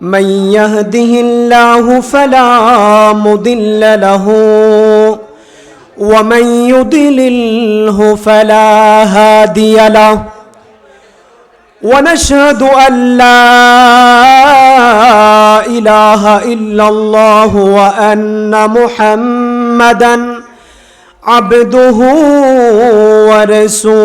من يهده الله فلا مضل له ومن يضلله فلا هادي له. ونشهد أن لا إله إلا الله وأن محمدا عبده ورسوله.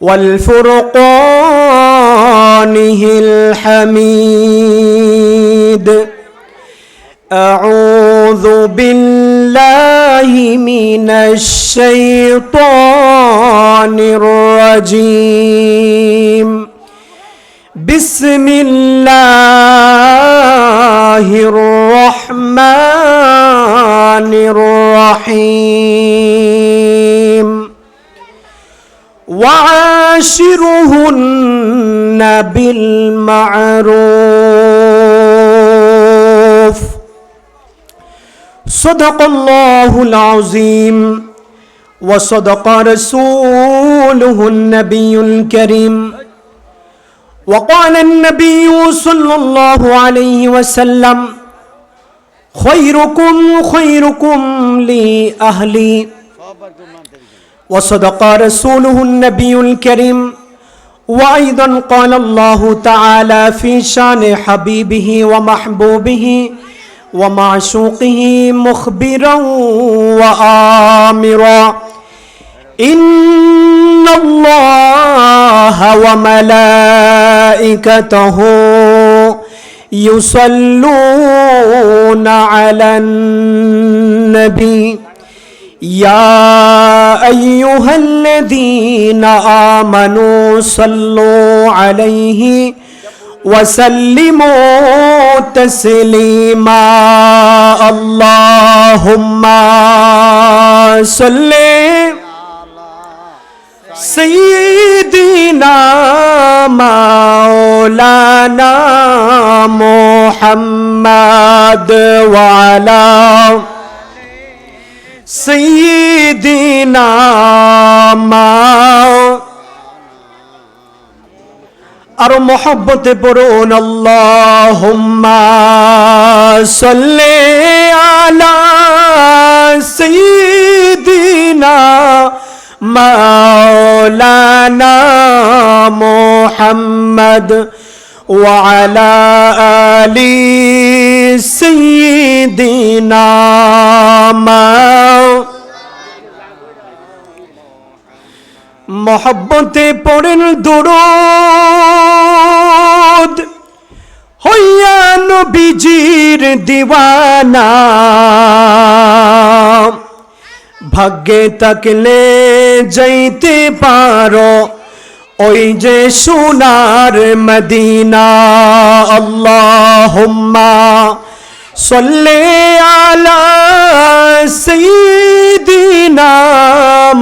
والفرقانه الحميد. أعوذ بالله من الشيطان الرجيم. بسم الله الرحمن الرحيم. وعاشرهن بالمعروف. صدق الله العظيم. وصدق رسوله النبي الكريم. وقال النبي صلى الله عليه وسلم خيركم خيركم لأهلي. وصدق رسوله النبي الكريم. وأيضا قال الله تعالى في شان حبيبه ومحبوبه ومعشوقه مخبرا وآمرا. إن الله وملائكته يصلون على النبي. يا أيها الذين آمنوا صلوا عليه وسلموا تسليما. اللهم صل سيدنا مولانا محمد وعلى سيدنا ما আর মোহব্বতে পড়ুন আল্লাহুম্মা সাল্লি আলা সাইয়্যিদিনা মাওলানা মুহাম্মদ وعلى آل سيدنا ما মহব্বতে পড়েন দুরুদ হইয়া নবীজির দিওয়ানা ভাগ্যে তাকলে যাইতে পারো ওই যে সোনার মদিনা, আল্লাহুম্মা সল্লে আলা সিদিনা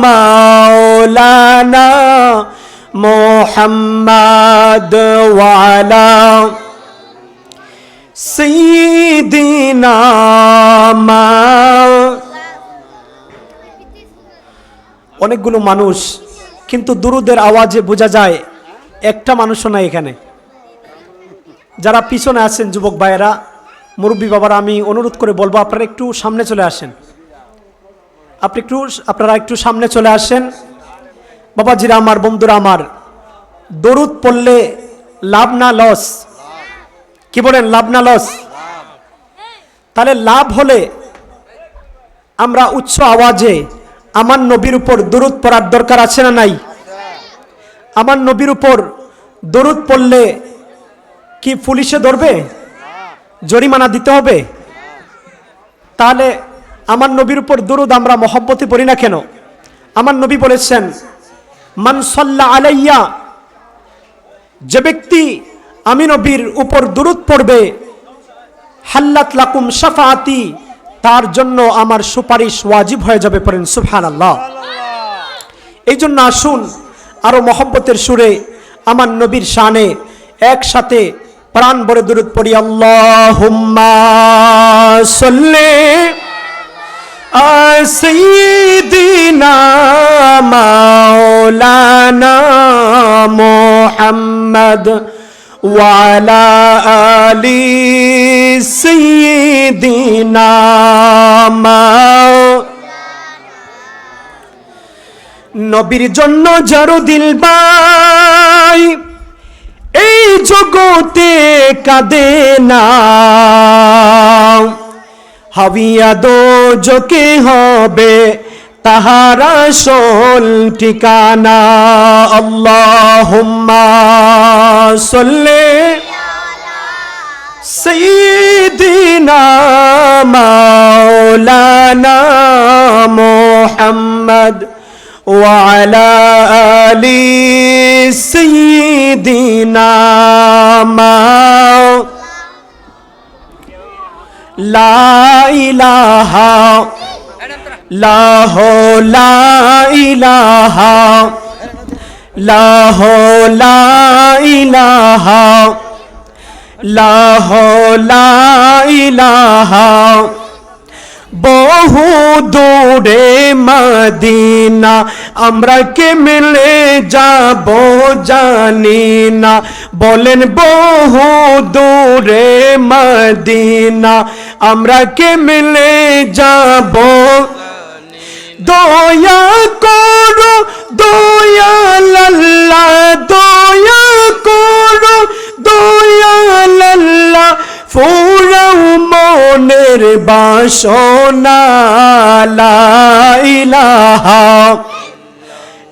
মাওলানা মুহাম্মদ ওয়া আলা সাইয়্যিদিনা মা, অনেকগুলো মানুষ কিন্তু দুরুদের আওয়াজে বোঝা যায়, একটা মানুষও নাই এখানে। যারা পিছনে আছেন যুবক ভাইয়েরা, মুরব্বী বাবারা, আমি অনুরোধ করে বলব, আপনারা একটু সামনে চলে আসেন। আপনি একটু, আপনারা একটু সামনে চলে আসেন। বাবাজিরা আমার, বন্ধুরা আমার, দরুদ পড়লে লাভ না লস? কি বলেন, লাভ না লস? তাহলে লাভ হলে আমরা উচ্চ আওয়াজে আমার নবীর উপর দরুদ পড়ার দরকার আছে না নাই? আমার নবীর উপর দরুদ পড়লে কি পুলিশে ধরবে? জরিমানা দিতে হবে? তাহলে আমার নবীর উপর দরুদ আমরা মহব্বতে পড়ি না কেন? আমার নবী বলেছেন মানসল্লা আলাইয়া, যে ব্যক্তি আমি নবীর উপর দরুদ পড়বে, হাল্লাত লাকুম শাফাআতি তার জন্য আমার সুপারিশ ওয়াজিব হয়ে যাবে পড়েন সুবহানাল্লাহ এই জন্য আসুন আরো মহব্বতের সুরে আমার নবীর শানে একসাথে প্রাণ ভরে দূরত পড়ি আল্লাহুম্মা সাল্লি আ সাইয়্যিদিনা মাওলানা মুহাম্মদ وعلى آل سيدنا مولانا নবীর জন্য যারো দিলবাই এই জগতে কাঁদে না। হাবিয়া দো জোকে হবে তাহারা সোল ঠিকানা। আল্লাহ সল্লে সঈদিনা مولانا محمد وعلى آل سيدنا مو- لا إله لا هو لا إله لا هو لا إله লাহ লাইলাহা বহু দূরে মদিনা, আমরা কে মিলে যাব জানি না। বলেন বহু দূরে মদিনা, আমরা কে মিলে যাব দয়া করো দয়া লাল্লা দয়া فوراو مونر باشونا لا إله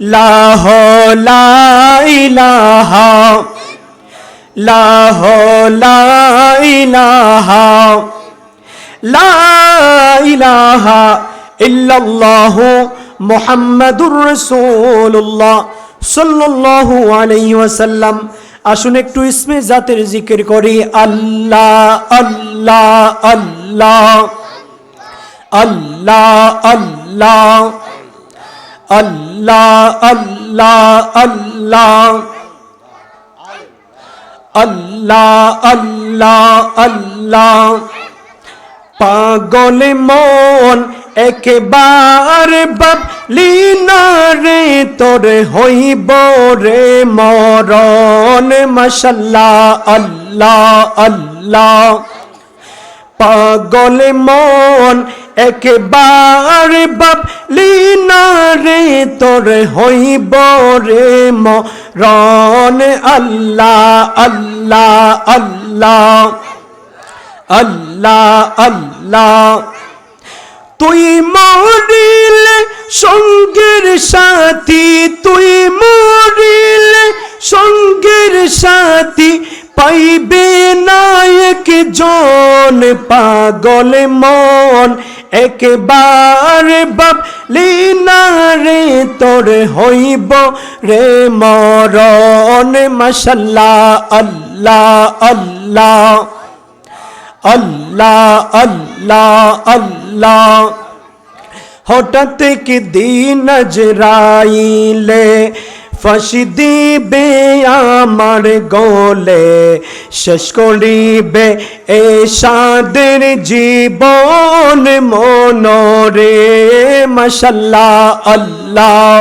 لا هو لا إله لا هو لا إله لا إله إلا الله محمد رسول الله صلى الله عليه وسلم আসুন একটু ইসমে জাতের জিকির করি। আল্লাহ আল্লাহ আল্লাহ। আল্লাহ আল্লাহ। আল্লাহ আল্লাহ আল্লাহ। আল্লাহ আল্লাহ আল্লাহ। পাগল মন একবার বাবলি না রে, তোর হইব রে মরণ। মশাল্লাহ, আল্লাহ আল্লাহ। পাগল মন, একবার বাবলি না রে, তোর হইব রে মরণ। আল্লাহ আল্লাহ আল্লাহ। আল্লাহ আল্লাহ। তুই মরিলে সঙ্গের সাথী, তুই মরিলে সঙ্গের সাথী পাইবে নায়ক জন পাগল মন। একবার বাপ লিনা রে, তোর হইব রে মরণ। মশাল্লাহ, আল্লাহ আল্লাহ। আল্লাহ আল্লাহ আল্লাহ। হঠাৎ কি দিন নজরাইলে ফাঁসি দিবে আমার গোলে, শেষ করিবে এ সাদের জীবন মনরে। মশাল্লাহ, আল্লাহ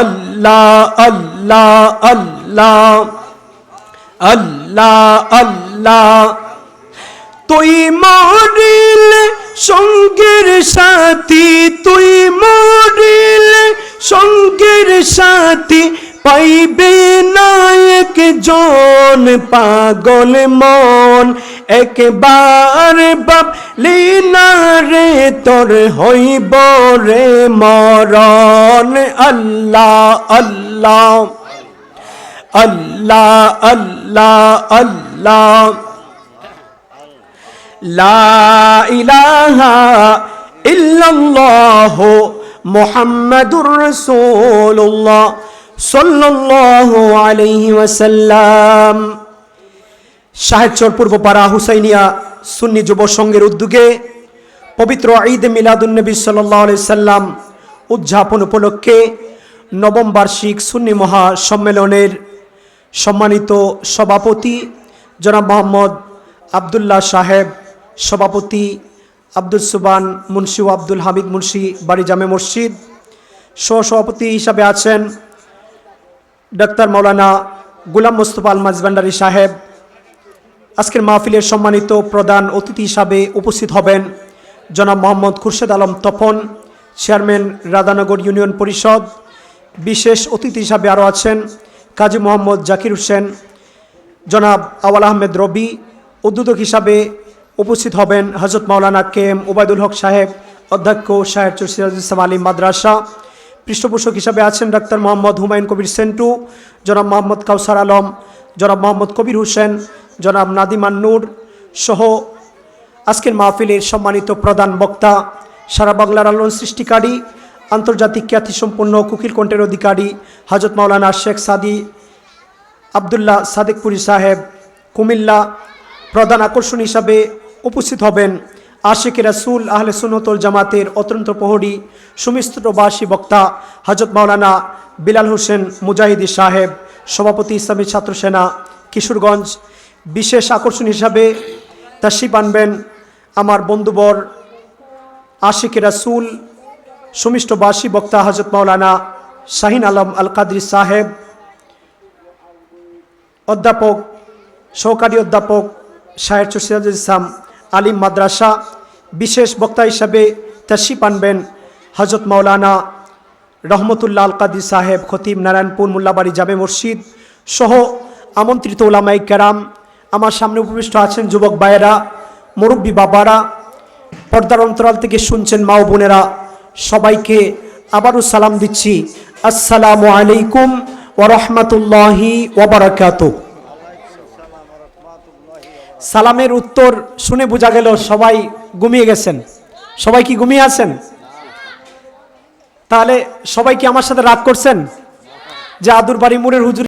আল্লাহ আল্লাহ আল্লাহ আল্লাহ আল্লাহ। তুই মরিলে সঙ্গের সাথী, তুই মরিলে সঙ্গের সাথী পাইবে না একজন পাগল মন। একবার বাবলি না রে, তোর হইব রে মরণ। আল্লাহ আল্লাহ আল্লাহ আল্লাহ আল্লাহ। ইল্লাল্লাহ মুহাম্মাদুর রাসূলুল্লাহ সাল্লাল্লাহু আলাইহি ওয়াসাল্লাম। সাহেবচর পূর্বপাড়া হুসাইনিয়া সুন্নি যুব সংঘের উদ্যোগে পবিত্র ঈদ মিলাদুন্নবী আলাইহি সাল্লাম উদযাপন উপলক্ষে নবম বার্ষিক সুন্নি মহা সম্মেলনের সম্মানিত সভাপতি জনাব মোহাম্মদ আবদুল্লাহ সাহেব সভাপতি আব্দুল সুবান মুন্সি ও আব্দুল হামিদ মুন্সি বাড়ি জামে মসজিদ। সহসভাপতি হিসাবে আছেন ডাক্তার মৌলানা গুলাম মোস্তফা আল মাজবান্ডারি সাহেব। আজকের মাহফিলের সম্মানিত প্রধান অতিথি হিসাবে উপস্থিত হবেন জনাব মোহাম্মদ খুরশেদ আলম তপন, চেয়ারম্যান রাধানগর ইউনিয়ন পরিষদ। বিশেষ অতিথি হিসাবে আরও আছেন কাজী মোহাম্মদ জাকির হোসেন, জনাব আওয়াল আহমেদ রবি, উদ্বোধক হিসাবে উপস্থিত হবেন হজরত মাওলানা কে এম ওবায়দুল হক সাহেব, অধ্যক্ষ সিরাজুল ইসলাম আলী মাদ্রাসা। পৃষ্ঠপোষক হিসাবে আছেন ডাক্তার মোহাম্মদ হুমায়ুন কবির সেন্টু, জনাব মোহাম্মদ কাউসার আলম, জনাব মোহাম্মদ কবির হোসেন, জনাব নাদিমান নূর সহ আজকের মাহফিলের সম্মানিত প্রধান বক্তা, সারা বাংলার আলোড়ন সৃষ্টিকারী, আন্তর্জাতিক খ্যাতিসম্পন্ন কুকিল কণ্ঠের অধিকারী হাজত মাওলানা শেখ সাদি আবদুল্লাহ সাদেকপুরি সাহেব, কুমিল্লা প্রধান আকর্ষণ হিসাবে উপস্থিত হবেন আশেখ রাসুল আহলে সুনতল জামাতের অত্যন্ত প্রহরী সুমিস্ত্রবাসী বক্তা হজরত মাওলানা বিলাল হোসেন মুজাহিদি সাহেব, সভাপতি ইসলামী ছাত্র সেনা, কিশোরগঞ্জ। বিশেষ আকর্ষণ হিসাবে তাশিপ আনবেন আমার বন্ধুবর আশিক রাসুল সুমিষ্টবাসী বক্তা হজরত মাওলানা শাহিন আলম আল কাদরি সাহেব, অধ্যাপক, সহকারী অধ্যাপক শাহের সিরাজুল ইসলাম আলিম মাদ্রাসা, বিশেষ বক্তা হিসাবে তাশিপ আনবেন হজরত মাওলানা রহমতুল্লাহ আল কাদি সাহেব, খতিব নারায়ণপুর মোল্লাবাড়ি জামে মসজিদ সহ আমন্ত্রিত ওলামাই কেরাম, আমার সামনে উপবিষ্ট আছেন যুবক ভাইয়েরা, মুরব্বী বাবারা, পর্দার অন্তরাল থেকে শুনছেন মা বোনেরা, সবাইকে আবারও সালাম দিচ্ছি। আসসালামু আলাইকুম ওরহমতুল্লাহি ওবরাকাত সালামের উত্তর শুনে বোঝা গেল সবাই ঘুমিয়ে গেছেন। সবাই কি ঘুমিয়ে আছেন? তাহলে সবাই কি আমার সাথে রাগ করছেন? যে আদুর বাড়ি মুরের হুজুর